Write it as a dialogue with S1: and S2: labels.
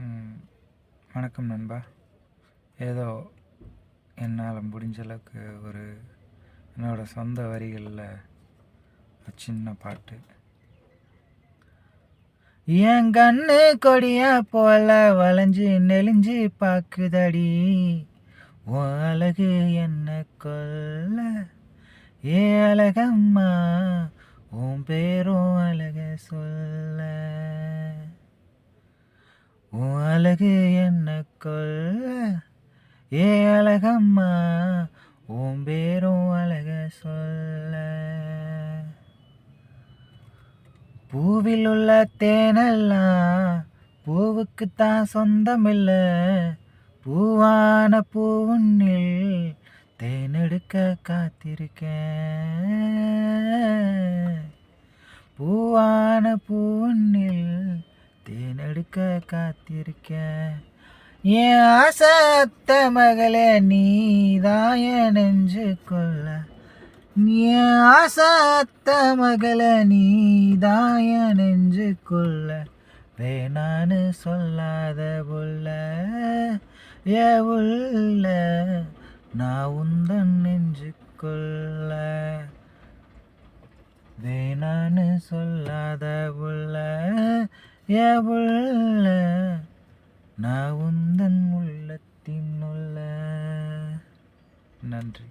S1: ம், வணக்கம் நண்பா. ஏதோ என்னால் முடிஞ்ச அளவுக்கு ஒரு என்னோட சொந்த வரிகளில் ஒரு சின்ன பாட்டு. என் கண்ணு கொடியா போல வளைஞ்சு நெளிஞ்சு பாக்குதடி. அழகு என்ன கொல்ல. ஏ அழகம்மா உன் பேரும் அழக சொல்ல. உன் அழகு என்ன கொல்ல ஏ அழகம்மா உன் பேரும் அழக சொல்ல. பூவில் உள்ள தேனெல்லாம் பூவுக்குத்தான் சொந்தம் இல்லை பூவான பூவுன்னில் தேனெடுக்க காத்திருக்கேன். பூவான பூவுன்னில் தேனெடுக்க காத்திருக்கேன். என் ஆசத்த மகளே நீதான் என் நெஞ்சு கொள்ள. என் ஆசத்த மகள நீதான் என் நெஞ்சு கொள்ள. வேணான்னு சொல்லாத புள்ள ஏ உள்ள நான் உந்தன் நெஞ்சு கொள்ள. வேணான்னு சொல்லாத புள்ள ஏ நான் உந்தன் உள்ளத்தின் உள்ள நன்றி.